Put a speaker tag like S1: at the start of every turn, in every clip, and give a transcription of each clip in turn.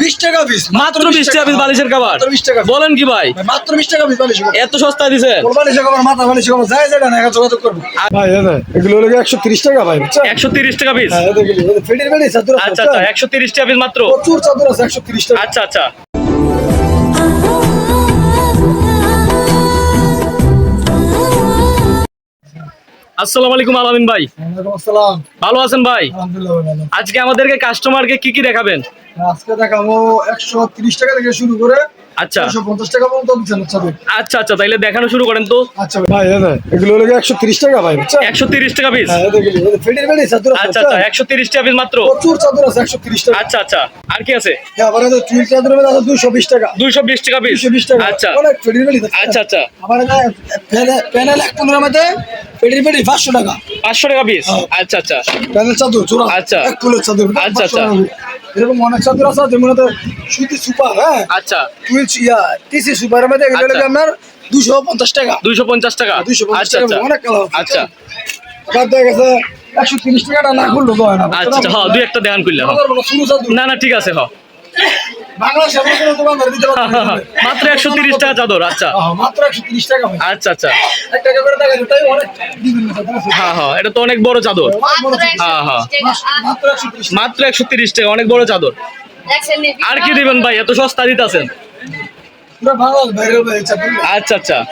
S1: বিশ টাকা পিস
S2: মাত্র বিশ টাকা পিস বালিশের কাবার
S1: 20 টাকা
S2: বলেন কি ভাই?
S1: মাত্র বিশ টাকা পিস বালিশ
S2: এত সস্তা দিছেন?
S1: বালিশের কভার মাথা কভার যায় না যোগাযোগ করব। ভাই এগুলো হলো একশো তিরিশ টাকা ভাই বুঝছেন
S2: একশো তিরিশ টাকা পিস
S1: হ্যাঁ এগুলো ফেডির বেডি চাদর
S2: আচ্ছা আচ্ছা একশো তিরিশ টাকা পিস মাত্র?
S1: প্রচুর চাদর আছে একশো তিরিশ টাকা।
S2: আচ্ছা আচ্ছা। আসসালামু আলাইকুম আলামিন ভাই।
S1: আসসালাম।
S2: ভালো আছেন ভাই? আজকে আমাদেরকে কাস্টমারকে কি কি দেখাবেন?
S1: আজকে দেখাবো একশো তিরিশ টাকা থেকে শুরু করে
S2: আচ্ছা।
S1: টাকা পর্যন্ত চাদর
S2: আচ্ছা আচ্ছা তাইলে দেখানো শুরু করেন তো।
S1: আচ্ছা ভাই এগুলো হলো টাকা ভাই বুঝছেন?
S2: একশো তিরিশ টাকা পিস
S1: হ্যাঁ এগুলো ফেডির বেডি চাদর
S2: আচ্ছা আচ্ছা
S1: বুঝছেন?
S2: একশো তিরিশ টাকা পিস মাত্র।
S1: প্রচুর চাদর আছে একশো তিরিশ টাকা।
S2: আচ্ছা আচ্ছা আর কি আছে?
S1: আবার এই টুইল চাদরের আছে দুইশো বিশ টাকা।
S2: দুইশো বিশ টাকা পিস
S1: দুইশো বিশ টাকা।
S2: আচ্ছা।
S1: অনেক ফেডির বেডি
S2: আচ্ছা আচ্ছা।
S1: আমার প্যানেল এক পনেরোর মধ্যে ফেডির বেডি পাঁচশো টাকা।
S2: পাঁচশো টাকা পিস
S1: হ্যাঁ।
S2: আচ্ছা আচ্ছা।
S1: প্যানেল চাদর জোড়া
S2: আচ্ছা।
S1: এক চাদর
S2: আচ্ছা, আচ্ছা।
S1: এরকম অনেক ছাত্র আছে যেমন সুতি সুপার হ্যাঁ?
S2: আচ্ছা।
S1: টুইল ইয়া টিসি সুপারের মধ্যে এগুলো
S2: আচ্ছা।
S1: আপনার দুশো পঞ্চাশ টাকা।
S2: দুইশো পঞ্চাশ টাকা?
S1: দুইশো পঞ্চাশ
S2: আচ্ছা
S1: টাকা
S2: আচ্ছা।
S1: অনেক
S2: আচ্ছা।
S1: আবার দেখা গেছে একশো তিরিশ টাকাটা না করল তো হয় না।
S2: আচ্ছা হ্যাঁ দুই একটা দেখান করলে হ্যাঁ না না ঠিক আছে হ্যাঁ মাত্র একশো তিরিশ টাকা চাদর আচ্ছা।
S1: হ্যাঁ, মাত্র একশো তিরিশ টাকা
S2: আচ্ছা আচ্ছা। হ্যাঁ হ্যাঁ এটা তো অনেক বড় চাদর। হ্যাঁ হ্যাঁ।
S1: মাত্র একশো তিরিশ
S2: টাকা। অনেক বড় চাদর। আর কি দিবেন ভাই? এত সস্তা দিতেছেন। আচ্ছা আচ্ছা।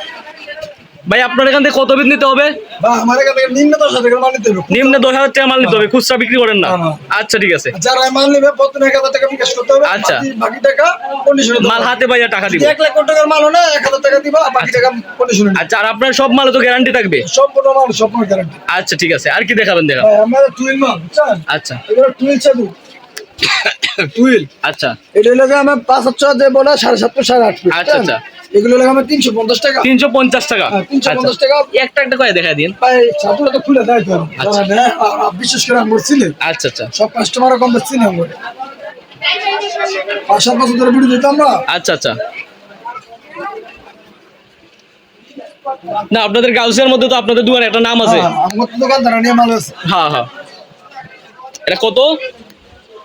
S2: ভাই আপনার এখান থেকে কত বিদ নিতে হবে?
S1: বা আমার এখান থেকে নিম্ন দশ হাজার মাল নিতে হবে
S2: নিম্নে দশ হাজার টাকা মাল নিতে হবে খুচরা বিক্রি করেন না। আচ্ছা ঠিক আছে।
S1: যারা মাল নেবে প্রথমে এক হাজার টাকা বিকাশ করতে হবে
S2: আচ্ছা।
S1: বাকি- টাকা কন্ডিশনে
S2: মাল হাতে পাইয়া টাকা দিব।
S1: এক লাখ টাকার মাল হলে এক হাজার টাকা দিবা বাকি টাকা কন্ডিশনে
S2: আচ্ছা আর আপনার সব মালে তো গ্যারান্টি থাকবে?
S1: সম্পূর্ণ মাল সম্পূর্ণ গ্যারান্টি
S2: আচ্ছা ঠিক আছে। আর কি দেখাবেন দেখা
S1: আমাদের টুইল মাল
S2: আচ্ছা।
S1: চাদু টুইল
S2: আচ্ছা।
S1: এটা হলো আমার পাঁচ হাজার টাকা দিয়ে সাড়ে সাতশো সাড়ে আট
S2: আচ্ছা, আচ্ছা।
S1: এগুলো হলো আমার তিনশো পঞ্চাশ টাকা।
S2: তিনশো পঞ্চাশ টাকা।
S1: হ্যাঁ, 350। টাকা।
S2: একটা একটা করে দেখা দিন।
S1: ভাই তো খুলে দেয় তো।
S2: আচ্ছা।
S1: যারা নেয়, আর- আর বিশেষ করে আমার ছিলে।
S2: আচ্ছা আচ্ছা।
S1: সব কাস্টমারও কম বেশি না আমার পাঁচ সাত বছর ধরে ভিডিও দিতাম না।
S2: আচ্ছা আচ্ছা। না আপনাদের গাউসের মধ্যে তো আপনাদের দোকানে একটা নাম আছে।
S1: হ্যাঁ, আমার মাল আছে।
S2: হ্যাঁ হ্যাঁ। এটা কত?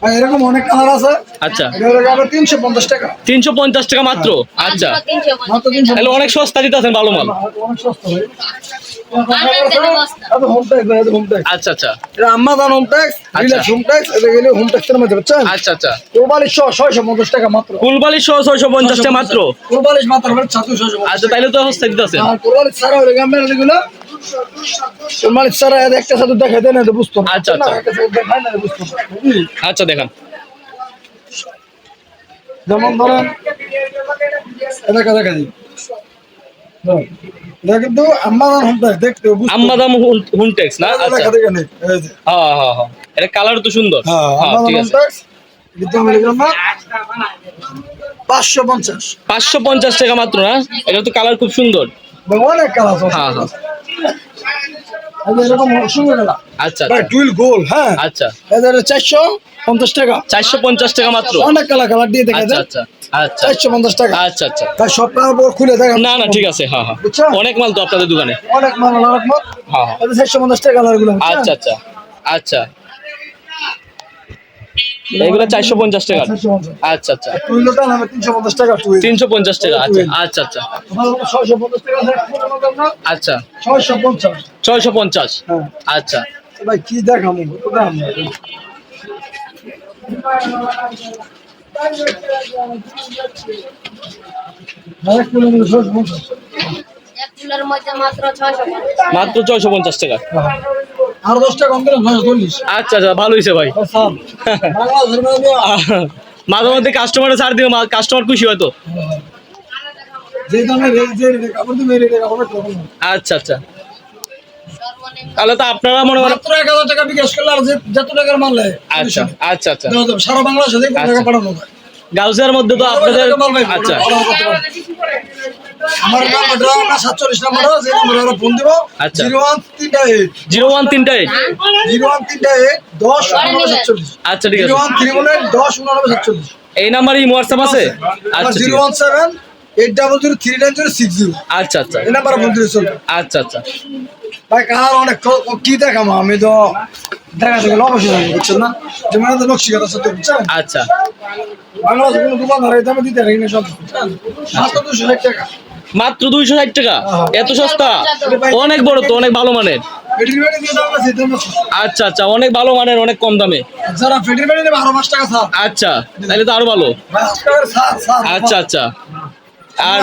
S1: এরকম অনেক কালার আছে।
S2: আচ্ছা।
S1: এটা হলো গিয়ে আবার তিনশো পঞ্চাশ টাকা?
S2: তিনশো পঞ্চাশ টাকা মাত্র? আচ্ছা। তাহলে অনেক সস্তা দিতেছেন ভালো মাল।
S1: অনেক সস্তা ভাই।
S3: আনার দেবে বস্তা।
S1: এটা হোম ট্যাক্স ভাই এটা হোম ট্যাক্স
S2: আচ্ছা আচ্ছা।
S1: এটা আম্মাদান home tax relax home tax এটা গেলে হোম ট্যাক্সের মধ্যে বুঝছেন?
S2: আচ্ছা আচ্ছা।
S1: সহ ছয়শো পঞ্চাশ টাকা মাত্র।
S2: সহ ছয়শো পঞ্চাশ টাকা মাত্র?
S1: মাত্র হলে ছাত্র ছয়শো পঞ্চাশ
S2: আচ্ছা তাইলে তো
S1: ছাড়া হলে গ্রামের এগুলো ছাড়া এদের একটা ছাত্র দেখাই দেয় না বুঝতো
S2: আচ্ছা, আচ্ছা।
S1: বুঝতো বুঝলি?
S2: আচ্ছা দেখান।
S1: যেমন ধরেন দেখা দেখা দিই। কিন্তু দেখতে
S2: আম্মাদাম হুনটেক্স না? আচ্ছা।
S1: দেখে
S2: হ্যাঁ হ্যাঁ হ্যাঁ। এটা কালার তো সুন্দর।
S1: হ্যাঁ পাঁচশো পঞ্চাশ।
S2: পাঁচশো পঞ্চাশ টাকা মাত্র না? এটা তো কালার খুব সুন্দর।
S1: অনেক কালার
S2: হ্যাঁ, হ্যাঁ।
S1: এই যে এরকম সুন্দর
S2: আচ্ছা আচ্ছা।
S1: টুইল গোল হ্যাঁ।
S2: আচ্ছা।
S1: এদের চারশো পঞ্চাশ টাকা।
S2: চারশো পঞ্চাশ টাকা মাত্র?
S1: অনেক কালার কালার দিয়ে দেখা
S2: আচ্ছা আচ্ছা। আচ্ছা।
S1: চারশো পঞ্চাশ টাকা।
S2: আচ্ছা আচ্ছা।
S1: খুলে দেখ
S2: না না ঠিক আছে হ্যাঁ হ্যাঁ? অনেক মাল তো আপনাদের দোকানে।
S1: অনেক মাল অনেক মাল।
S2: হ্যাঁ হ্যাঁ।
S1: চারশো পঞ্চাশ টাকা কালারগুলো
S2: আচ্ছা আচ্ছা। আচ্ছা। এগুলো চারশো পঞ্চাশ টাকা। আচ্ছা আচ্ছা।
S1: তিনশো পঞ্চাশ টাকা
S2: আচ্ছা আচ্ছা আচ্ছা।
S1: ছয়শো পঞ্চাশ?
S2: আচ্ছা।
S1: ছয়শো পঞ্চাশ। হ্যাঁ।
S2: আচ্ছা।
S1: ভাই কি দেখাবো?
S3: মাত্র ছয়শো
S2: পঞ্চাশ টাকা।
S1: হ্যাঁ। আর কম চল্লিশ।
S2: আচ্ছা আচ্ছা ভালো হয়েছে ভাই। মাঝে মধ্যে কাস্টমারে ছাড় দিও কাস্টমার খুশি হয়তো
S1: দিবে।
S2: আচ্ছা আচ্ছা। তাহলে তো আপনারা মনে করেন
S1: মাত্র এক হাজার টাকা বিকাশ করলে আর যত টাকার মাল
S2: আচ্ছা আচ্ছা আচ্ছা।
S1: সারা বাংলাদেশে টাকা
S2: আচ্ছা।
S1: পাঠানো
S2: মধ্যে তো আপনাদের আচ্ছা।
S1: আমার নাম্বারটা আমরা সাতচল্লিশ নাম্বার যে নাম্বারে ওরা ফোন দিব।
S2: আচ্ছা।
S1: জিরো ওয়ান তিনটা eight
S2: zero one
S1: zero one তিনটা এইট দশ সাতচল্লিশ।
S2: আচ্ছা ঠিক
S1: জিরো
S2: আছে।
S1: ওয়ান থ্রি ওয়ান এইট দশ উননব্বই সাতচল্লিশ।
S2: এই নাম্বারই হোয়াটসঅ্যাপ আছে? আচ্ছা
S1: zero. One seven eight double zero three nine zero six zero
S2: আচ্ছা আচ্ছা।
S1: এই নাম্বার ফোন দিলে চলবে।
S2: আচ্ছা আচ্ছা।
S1: ভাই কার অনেক ক- দেখামো আমি তো দেখাতে গেলে অবশ্যই জানি, বুঝছেন না। যে মানে তো নকশি কথা সত্যি বুঝছেন
S2: আচ্ছা।
S1: বাংলাদেশে কোনো দোকানদার এই দামে দিতে না সব বুঝছেন মাত্র দুশো ষাট টাকা।
S2: মাত্র দুইশো ষাট টাকা। এত সস্তা? অনেক বড় তো অনেক ভালো মানের। আচ্ছা আচ্ছা অনেক ভালো মানের অনেক কম দামে। আচ্ছা তাহলে তো আরও ভালো। আচ্ছা আচ্ছা। আর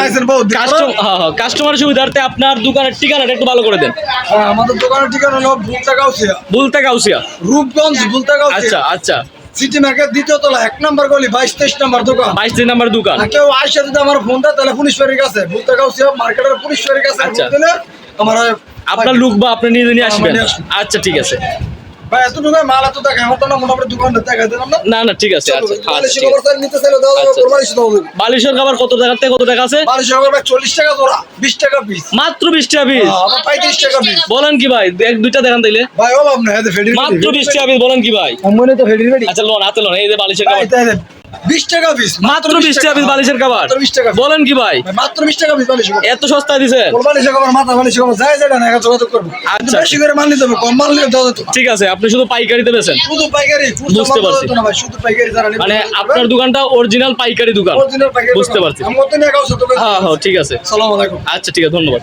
S2: হ্যাঁ হ্যাঁ কাস্টমার সুবিধার্থে আপনার দোকানের ঠিকানাটা একটু ভালো করে দেন।
S1: হ্যাঁ, আমাদের দোকানের ঠিকানা হলো ভুলতা গাউসিয়া।
S2: বুলতা কাউসিয়া
S1: রূপগঞ্জ ভুলতা
S2: আচ্ছা আচ্ছা।
S1: সিটি মার্কেট দ্বিতীয় তলা এক নম্বর গলি বাইশ তেইশ নম্বর দোকান।
S2: বাইশ তেইশ নাম্বার দোকান।
S1: কেউ আইসা যদি আমার ফোন দেয় তাহলে পুলিশ ফেরির কাছে। ভুলতা গাউসিয়া মার্কেটের পুলিশ ফেরির কাছে।
S2: আচ্ছা।
S1: আমার
S2: আপনার লুক বা আপনি নিজে নিয়ে
S1: নিয়ে আসবেন।
S2: আচ্ছা ঠিক আছে।
S1: ভাই এতটুকু মাল এত দেখা আমার না মোটামুটি দোকানটা দেখা দিলাম না?
S2: না না ঠিক আছে আচ্ছা আচ্ছা
S1: নিতে চাইলে
S2: আচ্ছা।
S1: কোরবানি দেওয়া যাবে
S2: বালিশের খাবার কত টাকা থেকে কত টাকা আছে?
S1: বালিশ কভার ভাই চল্লিশ টাকা জোড়া বিশ টাকা পিস
S2: মাত্র বিশ টাকা পিস
S1: আমার পঁয়ত্রিশ টাকা পিস
S2: বলেন কি ভাই এক দুইটা দেখান তাইলে।
S1: ভাই ও বাপ না
S2: মাত্র বিশ টাকা পিস বলেন কি ভাই।
S1: মনে তো
S2: আচ্ছা লোন হাতে লোন এই যে বালিশের খাবার।
S1: বিশ টাকা পিস
S2: মাত্র বিশ টাকা পিস বালিশের খাবার
S1: টাকা
S2: বলেন কি ভাই?
S1: ভাই, মাত্র বিশ টাকা পিস বালিশ
S2: এত সস্তা দিছেন?
S1: কোরবানি সে মাথা বালিশ কভার যাই যাই না যোগাযোগ করব।
S2: আচ্ছা।
S1: বেশি করে মাল নিতে হবে কম মাল নিলে দেওয়া
S2: ঠিক আছে আপনি শুধু পাইকারিতে বেছেন
S1: শুধু পাইকারি
S2: বুঝতে পারছি।
S1: যেত না ভাই শুধু পাইকারি যারা
S2: মানে আপনার দোকানটা অরিজিনাল পাইকারি দোকান। বুঝতে পারছি। হ্যাঁ হ্যাঁ ঠিক আছে।
S1: সালাম আলাইকুম।
S2: আচ্ছা ঠিক আছে ধন্যবাদ।